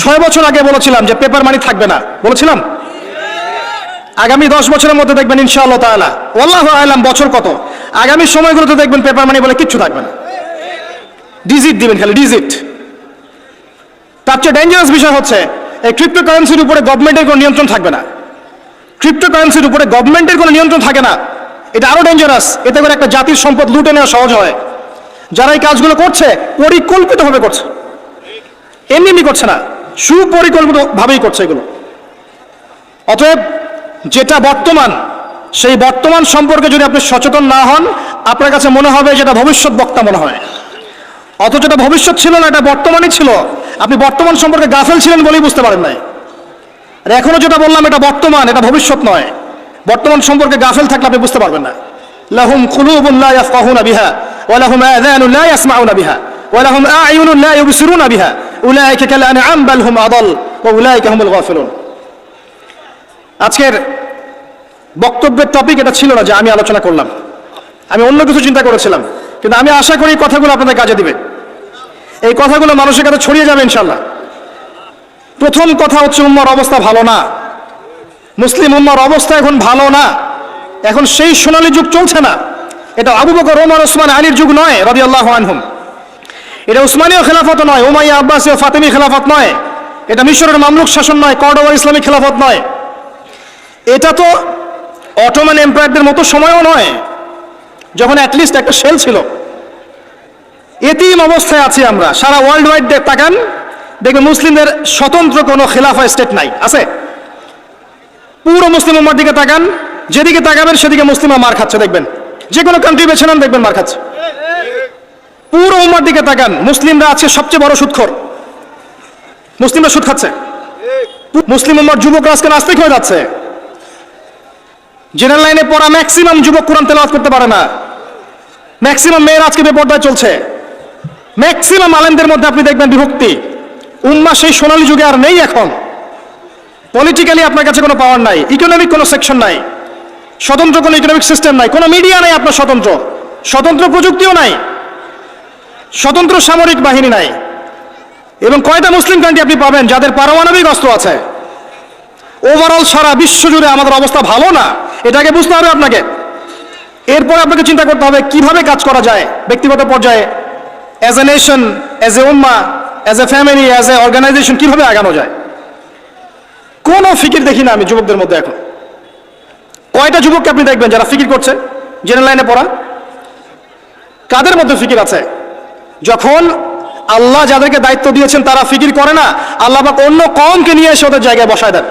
ছয় বছর আগে বলেছিলাম যে পেপার মানি থাকবে না। বলেছিলাম? আগামী দশ বছরের মধ্যে দেখবেন ইনশাআল্লাহ তাআলা। আল্লাহ আলাম বছর কত? আগামী সময়গুলোতে দেখবেন পেপার মানি বলে কিচ্ছু থাকবে না। ডিজিট দিবেন খালি ডিজিট তার চেয়ে ডেঞ্জারাস বিষয় হচ্ছে, এই ক্রিপ্টোকারেন্সির উপরে গভর্নমেন্টের কোনো নিয়ন্ত্রণ থাকবে না। ক্রিপ্টোকারেন্সির উপরে গভর্নমেন্টের কোনো নিয়ন্ত্রণ থাকে না। এটা আরও ডেঞ্জারাস এতে করে একটা জাতির সম্পদ লুটে নেওয়া সহজ হয়। যারা এই কাজগুলো করছে, পরিকল্পিতভাবে করছে। এমনি এমনি করছে না। সুপরিকল্পিতভাবেই করছে এগুলো। অতএব যেটা বর্তমান, সেই বর্তমান সম্পর্কে যদি আপনি সচেতন না হন, আপনার কাছে মনে হবে যেটা ভবিষ্যৎ বক্তা মনে হয়। অথচ এটা ভবিষ্যৎ ছিল না, এটা বর্তমানই ছিল। আপনি বর্তমান সম্পর্কে গাফেল ছিলেন বলেই বুঝতে পারেন নাই। আর এখনও যেটা বললাম, এটা বর্তমান, এটা ভবিষ্যৎ নয়। বর্তমান সম্পর্কে গাফেল থাকলে আপনি বুঝতে পারবেন না। লাহুম খুলুবুন লা ইয়াফকাহুনা বিহা, ওয়া লাহুম আযানুন লা ইয়াসমাউনা বিহা, ওয়া লাহুম লা ইউবসিরুনা বিহা। আদাল আজকের বক্তব্যের টপিক এটা ছিল না যে আমি আলোচনা করলাম। আমি অন্য কিছু চিন্তা করেছিলাম, কিন্তু আমি আশা করি এই কথাগুলো আপনাদের কাজে দিবে। এই কথাগুলো মানুষের কাছে ছড়িয়ে যাবে ইনশাল্লাহ প্রথম কথা হচ্ছে উম্মার অবস্থা ভালো না। মুসলিম উম্মার অবস্থা এখন ভালো না। এখন সেই সোনালী যুগ চলছে না। এটা আবু বকর, ওমর, ওসমান, আলীর যুগ নয় রবি আল্লাহ আনহুম। এটা উসমানীয় খেলাফত নয়, উমাইয়া আব্বাসীয় ফাতেমি খেলাফত নয়। এটা মিশরের মামলুক শাসন নয়, কর্ডোবা ইসলামিক খেলাফত নয়। এটা তো অটোমান এম্পায়ারদের মতো সময়ও নয়, যখন অ্যাটলিস্ট একটা সেল ছিল। এতিম অবস্থায় আছি আমরা, সারা ওয়ার্ল্ড ওয়াইড তাকান দেখবেন মুসলিমদের স্বতন্ত্র কোনো খেলাফা স্টেট নাই, আছে? পুরো মুসলিম উম্মার দিকে তাকান, যেদিকে তাকাবেন সেদিকে মুসলিমরা মার খাচ্ছে, দেখবেন। যে কোনো কান্ট্রি বেছে নেন, দেখবেন মার খাচ্ছে। পুরো উম্মার দিকে তাকান। মুসলিমরা আছে সবচেয়ে বড় সুৎখর। মুসলিমরা সুদ খাচ্ছে। মুসলিম উম্মার যুবকরা আজকে নাস্তিক হয়ে যাচ্ছে। জেনারেল লাইনে পড়া ম্যাক্সিমাম যুবক কোরআন তেলাওয়াত করতে পারে না। ম্যাক্সিমাম মেয়ের আজকে বেপর্দায় চলছে। ম্যাক্সিমাম আলেমদের মধ্যে আপনি দেখবেন বিভক্তি। উম্মা সেই সোনালী যুগে আর নেই এখন। পলিটিক্যালি আপনার কাছে কোনো পাওয়ার নাই। ইকোনমিক কোনো সেকশন নাই। স্বতন্ত্র কোনো ইকোনমিক সিস্টেম নাই। কোনো মিডিয়া নাই আপনার স্বতন্ত্র। স্বতন্ত্র প্রযুক্তিও নাই। স্বতন্ত্র সামরিক বাহিনী নাই। এবং কয়টা মুসলিম কান্ট্রি আপনি পাবেন যাদের পারমাণবিক অস্ত্র আছে? ওভারঅল সারা বিশ্ব জুড়ে আমাদের অবস্থা ভালো না? এটাকে বুঝতে হবে আপনাকে। এরপর আপনাকে চিন্তা করতে হবে কীভাবে কাজ করা যায় ব্যক্তিগত পর্যায়ে as a nation as a Umma as a family as a organization কীভাবে আগানো যায়? কোনো ফিকির দেখি না আমি যুবকদের মধ্যে এখন। কয়টা যুবককে আপনি দেখবেন যারা ফিকির করছে? জেনারেল লাইনে পড়া। কাদের মধ্যে ফিকির আছে? যখন আল্লাহ যাদেরকে দায়িত্ব দিয়েছেন তারা ফিকির করে না, আল্লাহ অন্য কমকে নিয়ে এসে ওদের জায়গায় বসায় দেন।